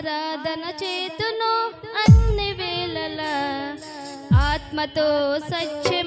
ఆరాధన చేతును అన్ని వేళల ఆత్మతో సత్య